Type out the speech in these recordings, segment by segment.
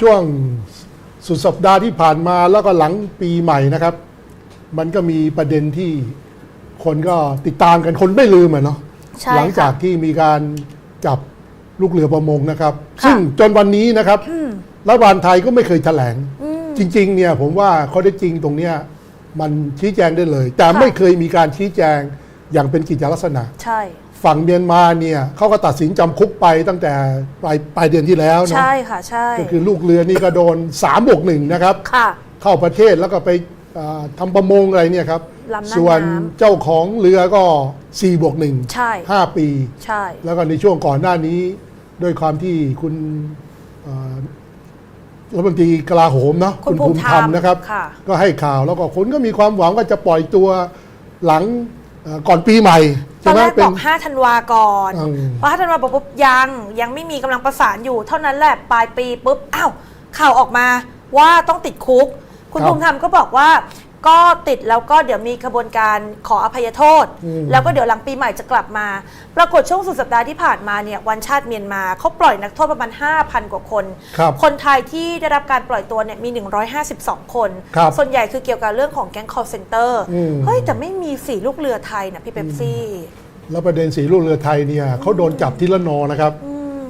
ช่วงสุดสัปดาห์ที่ผ่านมาแล้วก็หลังปีใหม่นะครับ มันก็มีประเด็นที่คนก็ติดตามกันคนไม่ลืมอะเนาะใช่หลังจากค่ะที่มีการจับลูกเรือประมงนะครับค่ะซึ่งจนวันนี้นะครับรัฐบาลไทยก็ไม่เคยแถลง จริง ๆ เนี่ยผมว่าข้อได้จริงตรงเนี้ยมันชี้แจงได้เลย แต่ค่ะไม่เคยมีการชี้แจงอย่างเป็นกิจลักษณะ ใช่ ฝั่งเมียนมาเนี่ยเขาก็ตัดสินจำคุกไปตั้งแต่ปลายปลายเดือนที่แล้วเนาะใช่ค่ะใช่ ก็คือลูกเรือนี่ก็โดน3บวกหนึ่งนะครับ ค่ะ เข้าประเทศแล้วก็ไปอ่าทำประมงอะไรเนี่ยครับ ลำน้ำส่วนน้ำ เจ้าของเรือก็4บวกหนึ่งใช่ ห้าปี ใช่ แล้วก็ในช่วงก่อนหน้านี้ด้วยความที่คุณเอ่อรัฐมนตรีกลาโหมเนาะคุณภูมิธรรมนะครับ ค่ะ ก็ให้ข่าวแล้วก็คนก็มีความหวังว่าจะปล่อยตัวหลังเอ่อก่อนปีใหม่ตอใช่นไหมแรกเป็บนอก 5 ธันวาก่อนอืม พอ5ธันวาบอกปุ๊บยังยังไม่มีกำลังประสานอยู่ เท่านั้นแหละปลายปีปุ๊บอ้าวข่าวออกมาว่าต้องติดคุก คุณครับภูมิธรรมก็บอกว่า ก็ติดแล้วก็เดี๋ยวมีกระบวนการขออภัยโทษ อืม แล้วก็เดี๋ยวหลังปีใหม่จะกลับมา ปรากฏช่วงสุดสัปดาห์ที่ผ่านมาเนี่ยวันชาติเมียนมาเขาปล่อยนักโทษประมาณ 5,000 กว่าคน ครับ คนไทยที่ได้รับการปล่อยตัวเนี่ยมี 152 คน ครับส่วนใหญ่คือเกี่ยวกับเรื่องของแก๊ง call center อืม เฮ้ย แต่ไม่มีสีลูกเรือไทยนะพี่เป๊ปซี่ แล้วประเด็นสีลูกเรือไทยเนี่ยเขาโดนจับที่ละนองนะครับ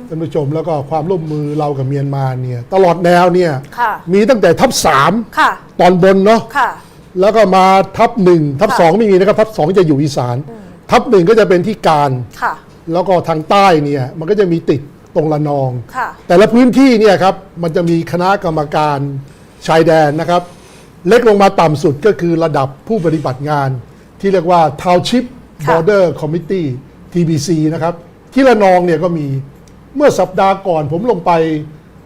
ท่านผู้ชมแล้วก็ความร่วมมือเรากับเมียนมาเนี่ยตลอดแนวเนี่ยค่ะ มีตั้งแต่ทัพสามค่ะ ตอนบนเนาะค่ะ แล้วก็มาทัพหนึ่งทัพค่ะสองไม่มีนะครับทัพสองจะอยู่อีสาน ทัพหนึ่งก็จะเป็นที่การค่ะ แล้วก็ทางใต้เนี่ยมันก็จะมีติดตรงละนอง ค่ะ แต่ละพื้นที่เนี่ยครับมันจะมีคณะกรรมการชายแดนนะครับ เล็กลงมาต่ำสุดก็คือระดับผู้ปฏิบัติงาน ที่เรียกว่า Township ค่ะ Border Committee TBC นะครับ ที่ละนองเนี่ยก็มีเมื่อสัปดาห์ก่อนผมลงไป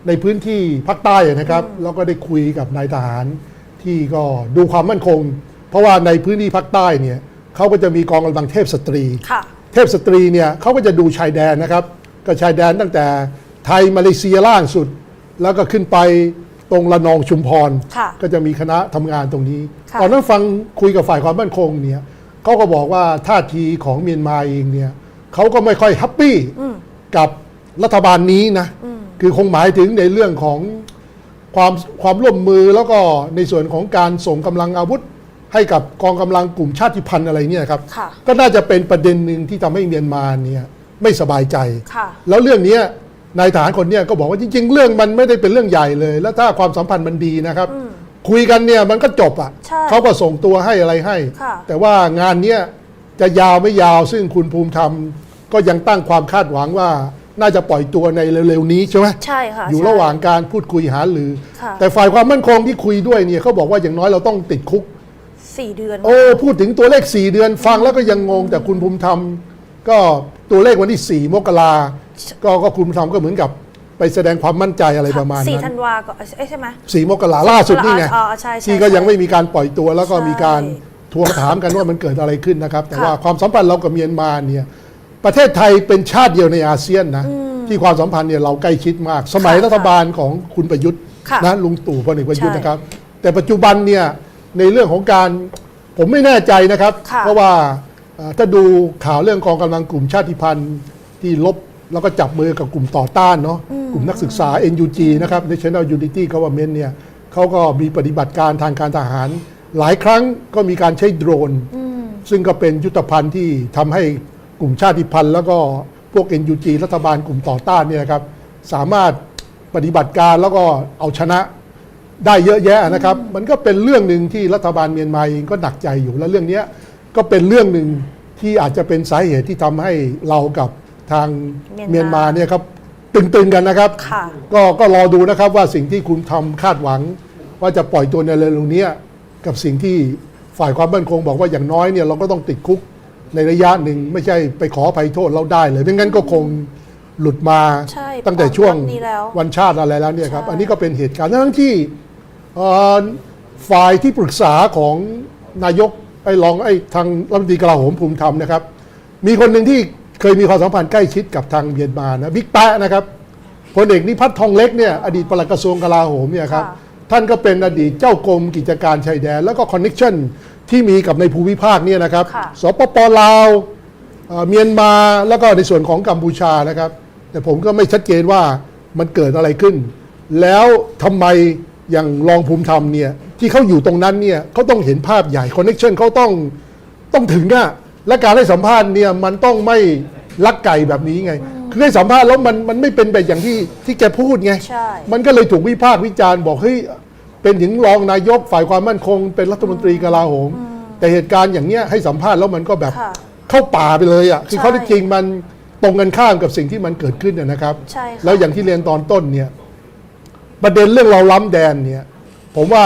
ในพื้นที่ภาคใต้นะครับ แล้วก็ได้คุยกับนายทหาร ที่ก็ดูความมั่นคง เพราะว่าในพื้นที่ภาคใต้เนี่ยเขาก็จะมีกองกำลังเทพสตรี ค่ะ เทพสตรีเนี่ยเขาก็จะดูชายแดนนะครับ ก็ชายแดนตั้งแต่ไทยมาเลเซียล่างสุด แล้วก็ขึ้นไปตรงละนองชุมพร ค่ะก็จะมีคณะทำงานตรงนี้ ค่ะ ตอนนั้นฟังคุยกับฝ่ายความมั่นคงเนี่ยเขาก็บอกว่าท่าทีของเมียนมาเองเนี่ยเขาก็ไม่ค่อยแฮปปี้กับรัฐบาลนี้นะ คือคงหมายถึงในเรื่องของ ความความร่วมมือแล้วก็ในส่วนของการส่งกำลังอาวุธ ให้กับกองกำลังกลุ่มชาติพันธุ์อะไรเนี่ยครับค่ะก็น่าจะเป็นประเด็นหนึ่งที่ทำให้เมียนมาเนี่ยไม่สบายใจค่ะแล้วเรื่องเนี้ยนายทหารคนเนี้ยก็บอกว่าจริง ๆ เรื่องมันไม่ได้เป็นเรื่องใหญ่เลย แล้วถ้าความสัมพันธ์มันดีนะครับ คุยกันเนี่ยมันก็จบอะใช่เขาก็ส่งตัวให้อะไรให้ค่ะแต่ว่างานเนี้ยจะยาวไม่ยาวซึ่งคุณภูมิธรรมก็ยังตั้งความคาดหวังว่า น่าจะปล่อยตัวในเร็วๆนี้ใช่ไหมใช่ค่ะอยู่ใช่ระหว่างการพูดคุยหารือค่ะแต่ฝ่ายความมั่นคงที่คุยด้วยเนี่ยเขาบอกว่าอย่างน้อยเราต้องติดคุกสี่เดือน โอ้พูดถึงตัวเลข4เดือน ฟังแล้วก็ยังงงแต่คุณภูมิธรรม ก็ตัวเลขวันที่4มกราก็ก็คุณภูมิธรรมก็เหมือนกับไปแสดงความมั่นใจอะไรประมาณสี่นั้ธันนวาก็เอ้ยใช่ไหม4มกราล่าสุดนี่ไงอ๋อใช่ใช่ที่ก็ยังไม่มีการปล่อยตัวแล้วก็ใช่มีการทวงถามกันว่ามันเกิดอะไรขึ้นนะครับ แต่ค่ะว่าความสัมพันธ์เรากับเมียนมาเนี่ย ประเทศไทยเป็นชาติเดียวในอาเซียนนะ ที่ความสัมพันธ์เนี่ยเราใกล้ชิดมาก สมัยค่ะรัฐบาลของคุณประยุทธ์ค่ะนะลุงตู่พลเอกประยุทธ์ใช่นะครับ แต่ปัจจุบันเนี่ยในเรื่องของการผมไม่แน่ใจนะครับ ค่ะเพราะว่าเอ่อถ้าดูข่าวเรื่องกองกำลังกลุ่มชาติพันธุ์ที่ลบแล้วก็จับมือกับกลุ่มต่อต้านเนาะกลุ่มนักศึกษา NUG นะครับ National Unity Government เนี่ยเขาก็มีปฏิบัติการทางการทหาร หลายครั้งก็มีการใช้โดรน ซึ่งก็เป็นยุทธภัณฑ์ที่ทำให้ กลุ่มชาติพันธุ์แล้วก็พวก NUG รัฐบาลกลุ่มต่อต้านเนี่ยนะครับสามารถปฏิบัติการแล้วก็เอาชนะได้เยอะแยะนะครับ มันก็เป็นเรื่องหนึ่งที่รัฐบาลเมียนมาเองก็หนักใจอยู่แล้วเรื่องเนี้ยก็เป็นเรื่องหนึ่งที่อาจจะเป็นสาเหตุที่ทำให้เรากับทางเมีเมียยนนมามาเนี่ยครับตึงๆกันนะครับค่ะก็ก็รอดูนะครับว่าสิ่งที่คุณทำคาดหวัง ว่าจะปล่อยตัวในเร็วๆเนี้ยกับสิ่งที่ฝ่ายความมั่นคงบอกว่าอย่างน้อยเนี่ยเราก็ต้องติดคุก ในระยะหนึ่งไม่ใช่ไปขออภัยโทษเราได้เลยไม่งั้นก็คงหลุดมาใช่ตั้งแต่ช่วงตอนนี้แล้ววันชาติอะไรแล้วเนี่ยครับ ใช่ อันนี้ก็เป็นเหตุการณ์ทั้งที่เอ่อฝ่ายที่ปรึกษาของนายกไอ้รองไอ้ทางรัฐมนตรีกลาโหมภูมิธรรมนะครับ มีคนหนึ่งที่เคยมีความสัมพันธ์ใกล้ชิดกับทางเมียนมานะบิ๊กแปะนะครับพลเอกนิพัฒน์ทองเล็กเนี่ยอดีตปลัดกระทรวงกลาโหมเนี่ยครับ ค่ะ ท่านก็เป็นอดีตเจ้ากรมกิจการชายแดน แล้วก็คอนเน็ชันที่มีกับในภูมิภาคเนี่ยนะครับ ค่ะ สปปลาวเอ่อเมียนมาแล้วก็ในส่วนของกัมพูชานะครับ แต่ผมก็ไม่ชัดเจนว่ามันเกิดอะไรขึ้น แล้วทำไมอย่างรองภูมิธรรมเนี่ยที่เขาอยู่ตรงนั้นเนี่ยเขาต้องเห็นภาพใหญ่คอนเน t ชันเขาต้องต้องถึงอะและการให้สัมภาษณ์เนี่ยมันต้องไม่ลักไก่แบบนี้ไง คือให้สัมภาษณ์แล้วมันมันไม่เป็นแบบอย่างที่ที่แกพูดไง ใช่ มันก็เลยถูกวิพากษ์วิจารณ์บอกเฮ้ยเป็นถึงรองนายกฝ่ายความมั่นคง เป็นรัฐมนตรีกลาโหม แต่เหตุการณ์อย่างเนี้ยให้สัมภาษณ์แล้วมันก็แบบค่ะเข้าป่าไปเลยอะคือใช่ข้อเท็จจริงมันตรงกันข้ามกับสิ่งที่มันเกิดขึ้นเนยนะครับ ใช่ค่ะ แล้วอย่างที่เรียนตอนต้นเนี่ย ประเด็นเรื่องเราล้ำแดนเนี่ย ผมว่า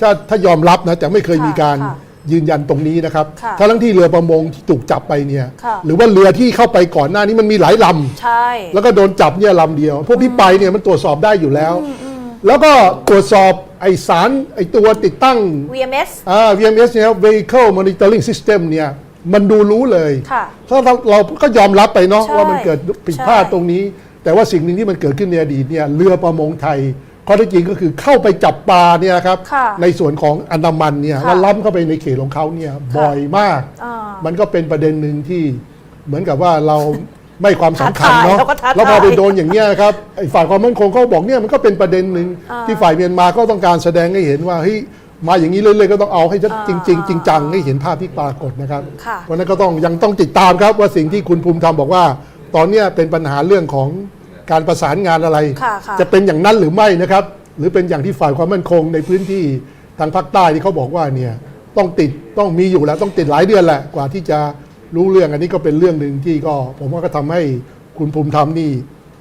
ถ้าถ้ายอมรับนะแต่ไม่เคยมีการ ค่ะ ยืนยันตรงนี้นะครับค่ะทั้งที่เรือประมงที่ถูกจับไปเนี่ยค่ะ หรือว่าเรือที่เข้าไปก่อนหน้านี้มันมีหลายลำใช่แล้วก็โดนจับเนี่ยลำเดียว พวกที่ไปเนี่ยมันตรวจสอบได้อยู่แล้ว แล้วก็ตรวจสอบไอสารไอตัวติดตั้ง VMS อ่า VMS เนี่ย Vehicle Monitoring System เนี่ย มันดูรู้เลยค่ะถ้าเราเราก็ยอมรับไปเนาะใช่ว่ามันเกิดผิดพลาดใช่ตรงนี้ แต่ว่าสิ่งหนึ่งที่มันเกิดขึ้นในอดีตเนี่ย เรือประมงไทย ข้อเท็จจริงก็คือเข้าไปจับปลาเนี่ยครับค่ะในส่วนของอันดามันเนี่ยค่ะแล้วล้ำเข้าไปในเขตของเขาเนี่ยบ่อยมาก อ่ามันก็เป็นประเด็นหนึ่งที่เหมือนกับว่าเรา ไม่ความสำคัญท้าทายเนาะเราก็ท้าทายแล้วพอไปโดนอย่างเนี้ยครับไอ้ฝ่ายความมั่นคงเขาบอกเนี่ยมันก็เป็นประเด็นหนึ่งอ่า ที่ฝ่ายเมียนมาก็ต้องการแสดงให้เห็นว่าเฮ้ยมาอย่างนี้เรื่อยๆก็ต้องเอาให้ชัดอ่าจริง ๆ จริงจังให้เห็นภาพที่ปรากฏนะครับ ค่ะ เพราะฉะนั้นก็ต้องยังต้องติดตามครับว่าสิ่งที่คุณภูมิธรรมบอกว่า ตอนเนี้ยเป็นปัญหาเรื่องของ การประสานงานอะไร ค่ะค่ะ จะเป็นอย่างนั้นหรือไม่นะครับ หรือเป็นอย่างที่ฝ่ายความมั่นคงในพื้นที่ทางภาคใต้ที่เขาบอกว่าเนี่ยต้องติดต้องมีอยู่แล้วต้องติดหลายเดือนแหละกว่าที่จะรู้เรื่องอันนี้ก็เป็นเรื่องหนึ่งที่ก็ ผมว่าก็ทำให้คุณภูมิธรรมนี่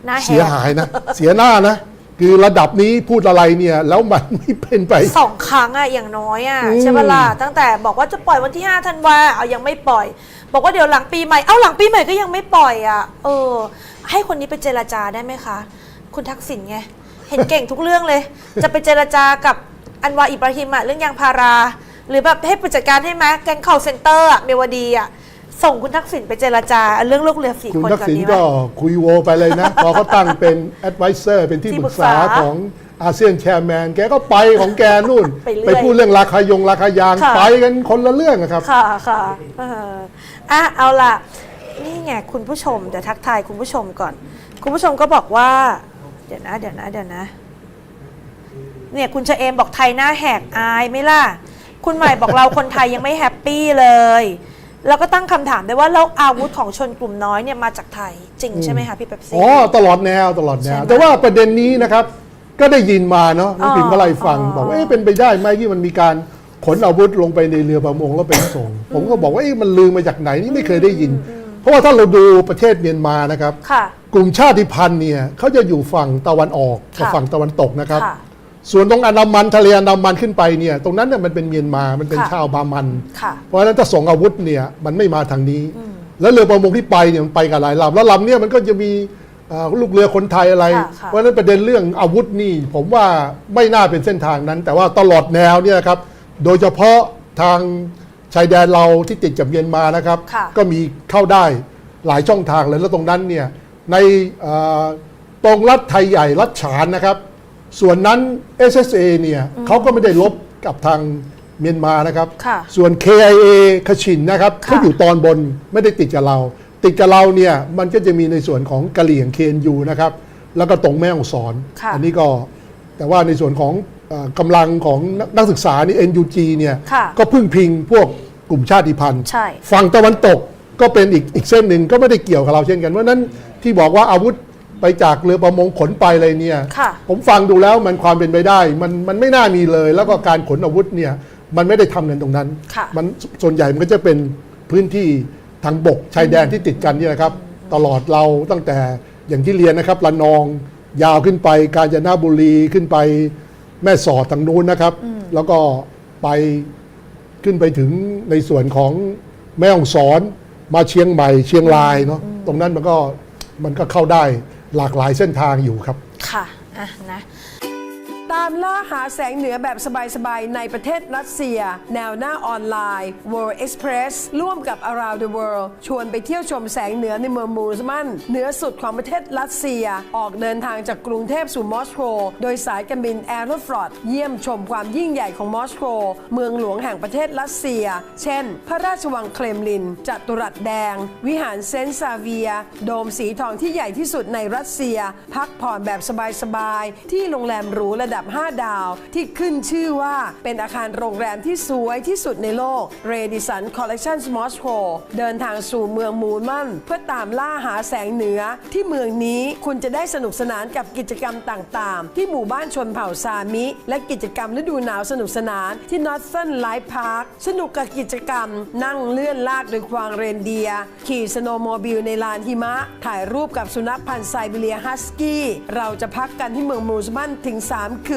หน้าแหก เสียหายนะ เสียหน้านะ คือระดับนี้พูดอะไรเนี่ย แล้วมันไม่เป็นไป สองครั้งอะอย่างน้อยอะอืม ใช่ปะล่ะตั้งแต่บอกว่าจะปล่อยวันที่5ธันวาเอายังไม่ปล่อย บอกว่าเดี๋ยวหลังปีใหม่เอาหลังปีใหม่ก็ยังไม่ปล่อยอะเออ ให้คนนี้ไปเจรจาได้ไหมคะ คุณทักษิณไง เห็นเก่งทุกเรื่องเลย จะไปเจรจากับอันวาอิบราฮิมอะเรื่องยางพารา หรือแบบให้ผู้จัดการให้ไหมแก๊ง call center อะเมวดีอะส่งคุณทักษิณไปเจรจา เรื่องลูกเรือสี่คุณคนทักก่อนษิณดีไหม ก็คุยโวไปเลยนะ พอเขาตั้งเป็น advisor เป็นที่ที่ปปรึรึกกษาษาของอาเซียนแชร์แมน แกก็ไปของแกนู่น ไปเรื่อยพูดเรื่องราคายงราคายางค่ะ ไปกันคนละเรื่องนะครับ ค่ะค่ะเอออะเอาล่ะ นี่ไงคุณผู้ชมเดี๋ยวทักทายคุณผู้ชมก่อน คุณผู้ชมก็บอกว่า เดี๋ยวนะเดี๋ยวนะเดี๋ยวนะ เนี่ยคุณเชเอมบอกไทยหน้าแหกอายไหมล่ะ คุณใหม่บอกเราคนไทยยังไม่แฮปปี้เลย แล้วก็ตั้งคำถามด้วยว่าแล้วอาวุธของชนกลุ่มน้อยเนี่ยมาจากไทยจริงใช่ไหมคะพี่เป๊ปซี่ อ๋อตลอดแนวตลอดแนใช่วไหมแต่ว่าประเด็นนี้นะครับ ก็ได้ยินมาเนาะน้องปิ่นก็ไล่ฟังอ๋อ บอกว่าเอ๊ะเป็นไปได้ไหมที่มันมีการขนอาวุธลงไปในเรือประมงแล้วไปส่ง ผมก็บอกว่าเอ๊ะมันลืมมาจากไหนนี่ไม่เคยได้ยิน เพราะว่าถ้าเราดูประเทศเมียนมานะครับ ค่ะ กลุ่มชาติพันธุ์เนี่ยเขาจะอยู่ฝั่งตะวันออกกับค่ะ ฝั่งตะวันตกนะครับ ค่ะ ส่วนตรงอันดามันทะเลอันดามันขึ้นไปเนี่ยตรงนั้นเนี่ยมันเป็นเมียนมามันเป็นค่ะ ชาวบามัน ค่ะ เพราะฉะนั้นถ้าส่งอาวุธเนี่ยมันไม่มาทางนี้ แล้วเรือประมงที่ไปเนี่ยมันไปกับหลายลำแล้วลำเนี่ยมันก็จะมีเอ่อลูกเรือคนไทยอะไร ค่ะค่ะ เพราะฉะนั้นประเด็นเรื่องอาวุธนี่ ผมว่าไม่น่าเป็นเส้นทางนั้น แต่ว่าตลอดแนวเนี่ยครับโดยเฉพาะทาง ชายแดนเราที่ติดกับเมียนมานะครับ ค่ะ ก็มีเข้าได้หลายช่องทางเลยแล้วตรงนั้นเนี่ยในเอ่อตรงรัฐไทยใหญ่รัฐฉานนะครับ ส่วนนั้น SSA เนี่ยเขาก็ไม่ได้ลบกับทางเมียนมานะครับ ค่ะส่วน KIA คชินนะครับค่ะ เขาอยู่ตอนบนไม่ได้ติดกับเรา ติดกับเราเนี่ยมันก็จะมีในส่วนของกะเหลี่ยง KNU นะครับ แล้วก็ตรงแม่ฮ่องสอน ค่ะ อันี้ก็แต่ว่าในส่วนของเออ กำลังของนักนักศึกษานี่ NUG เนี่ยค่ะก็พึ่งพิงพวกกลุ่มชาติพันธุ์ใช่ฝั่งตะวันตกก็เป็นอีกอีกเส้นหนึ่งก็ไม่ได้เกี่ยวกับเราเช่นกันเพราะฉะนั้นที่บอกว่าอาวุธไปจากเรือประมงขนไปเลยเนี่ยค่ะผมฟังดูแล้วมันความเป็นไปได้ มันมันไม่น่ามีเลย แล้วก็การขนอาวุธเนี่ยมันไม่ได้ทำกันตรงนั้นค่ะมันส่วนใหญ่มันก็จะเป็นพื้นที่ทางบกชายแดนที่ติดกันเนี่ยนะครับ ตลอดเราตั้งแต่อย่างที่เรียนนะครับระนอง ยาวขึ้นไปกาญจนบุรีขึ้นไป แม่สอดทางนู้นนะครับ แล้วก็ไปขึ้นไปถึงในส่วนของแม่ฮ่องสอนมาเชียงใหม่เชียงรายเนาะตรงนั้นมันก็มันก็เข้าได้หลากหลายเส้นทางอยู่ครับ ค่ะอะนะตามล่าหาแสงเหนือแบบสบาย ๆ ในประเทศรัสเซีย แนวหน้าออนไลน์ World Express ร่วมกับ Around the World ชวนไปเที่ยวชมแสงเหนือในเมืองมูสมันเหนือสุดของประเทศรัสเซีย ออกเดินทางจากกรุงเทพสู่มอสโกโดยสายการบินแอโรฟลอตเยี่ยมชมความยิ่งใหญ่ของมอสโกเมืองหลวงแห่งประเทศรัสเซีย เช่น พระราชวังเครมลิน จัตุรัสแดง วิหารเซนซาเวีย โดมสีทองที่ใหญ่ที่สุดในรัสเซีย พักผ่อนแบบสบาย ๆ ที่โรงแรมหรูระดับ5 ดาว ที่ขึ้นชื่อว่าเป็นอาคารโรงแรมที่สวยที่สุดในโลก r a d i s o n Collection Moscow เดินทางสู่เมืองมูลมันเพื่อตามล่าหาแสงเหนือ ที่เมืองนี้คุณจะได้สนุกสนานกับกิจกรรมต่างๆ ที่หมู่บ้านชนเผ่าซามิ และกิจกรรมฤดูหนาวสนุกสนานที่ Northern Light Park สนุกกับกิจกรรม นั่งเลื่อนลากโดยควางเรนเดีย ขี่สโนโมบิลในลานหิมะ ถ่ายรูปกับสุนัขพันธุ์ไซบีเรียฮัสกี้ เราจะพักกันที่เมืองมูสมันถึง 3 ค